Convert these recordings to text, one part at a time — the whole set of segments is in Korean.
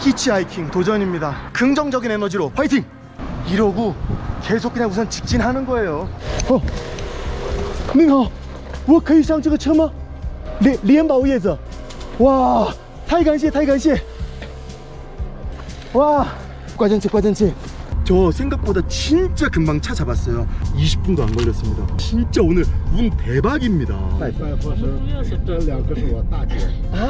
히치하이킹 도전입니다. 긍정적인 에너지로 화이팅! 이러고 계속 그냥 우선 직진하는 거예요. 어, 您好，我可以上这个车吗？连连宝叶子，哇，太感谢太感谢，와 과전체 과전체 저 생각보다 진짜 금방 차 잡았어요 20분도 안 걸렸습니다 진짜 오늘 운 대박입니다 主要是这两个是我大姐。 아 我们也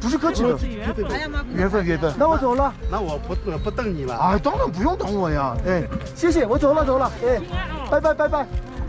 不是客气的，缘分。缘分缘分。那我走了。那我不不等你了。啊，当然不用等我呀。哎，谢谢，我走了走了。哎，拜拜拜拜。